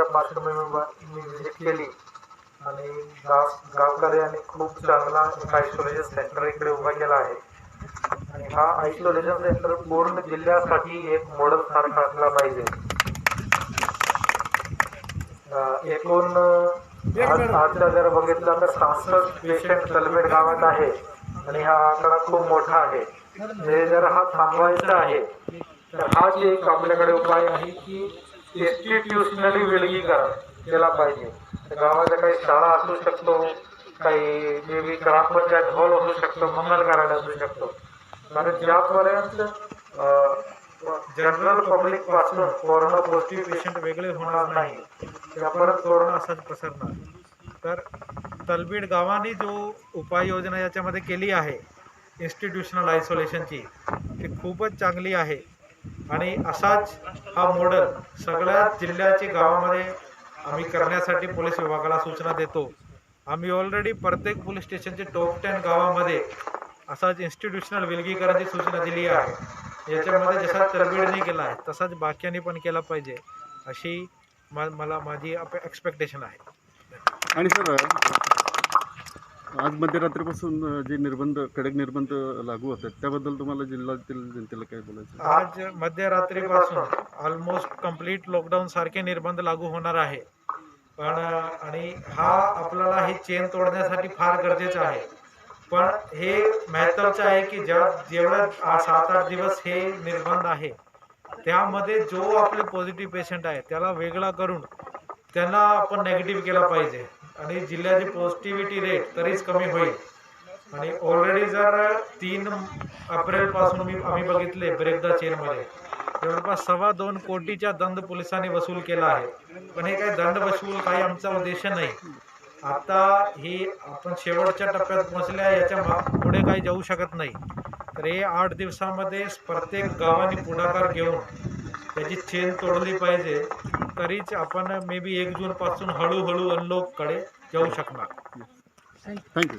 पार्श्वभूमीवर मी व्हिजिट केली. आणि गाव गावकऱ्यांनी खूप चांगला एक आयसोलेशन सेंटर इकडे उभा केला आहे. आणि हा आयसोलेशन सेंटर पूर्ण जिल्ह्यासाठी एक मॉडेल सारखा असला पाहिजे. एकूण आजचा जर बघितलं तर सहासष्ट पेशंट तलमेड गावात आहे. आणि हा आकडा खूप मोठा आहे. म्हणजे जर हा थांबवायचा आहे तर हाच एक आपल्याकडे उपाय आहे की इन्स्टिट्यूशनली विलगीकरण केला पाहिजे. तर गावाच्या काही शाळा असू शकतो काही मे बी ग्रामपंचायत हॉल असू शकतो मंगल कार्यालय असू शकतो. कारण ज्यापर्यंत जनरल पब्लिकपासून कोरोना पॉझिटिव्ह पेशंट वेगळे होणार नाही त्यापर्यंत कोरोना असाच पसरणार. तर तलबीड गावाने जो उपाययोजना याच्यामध्ये केली आहे इन्स्टिट्यूशनल आयसोलेशनची ती खूपच चांगली आहे. आणि असाच हा मॉडेल सगळ्या जिल्ह्याची गावामध्ये आम्ही करण्यासाठी पोलीस विभागाला सूचना देतो. आम्ही ऑलरेडी प्रत्येक पोलीस स्टेशनचे टॉप टेन गावामध्ये असाच इन्स्टिट्यूशनल विलगीकरणाची सूचना दिली आहे. याच्यामध्ये जसा तलबीडने केला आहे तसाच बाकीयांनी पण केला पाहिजे अशी मला माझी अप एक्सपेक्टेशन आहे. आणि सर आज मध्यरात्रीपासून जे निर्बंध कडक निर्बंध लागू होतात त्याबद्दल तुम्हाला जिल्ह्यातील जनतेला काय बोलायचं? आज मध्यरात्रीपासून ऑलमोस्ट कंप्लीट लॉकडाऊन सारखे निर्बंध लागू होणार आहे. पण आणि हा आपल्याला हे चेन तोडण्यासाठी फार गरजेचं आहे. पण हे महत्वाचं आहे की ज्या जेवढं सात आठ दिवस हे निर्बंध आहे त्यामध्ये जो आपले पॉझिटिव्ह पेशंट आहे त्याला वेगळा करून त्यांना आपण नेगेटिव्ह केला पाहिजे. आणि जिल्ह्याची पॉझिटिव्हिटी रेट तरीच कमी होईल. आणि ऑलरेडी जर तीन एप्रिलपासून मी आम्ही बघितले ब्रेक द चेनमध्ये जवळपास सव्वा दोन कोटीचा दंड पोलिसांनी वसूल केला आहे. पण हे काही दंड वसूल काही आमचा उद्देश नाही. आता ही आपण शेवटच्या टप्प्यात पोहोचल्या याच्यापुढे काही जाऊ शकत नाही. तर हे आठ दिवसामध्ये प्रत्येक गावाने पुढाकार घेऊन त्याची चेन तोडली पाहिजे तरीच आपण मे बी एक जून पासून हळूहळू अनलॉककडे जाऊ शकणार. थँक्यू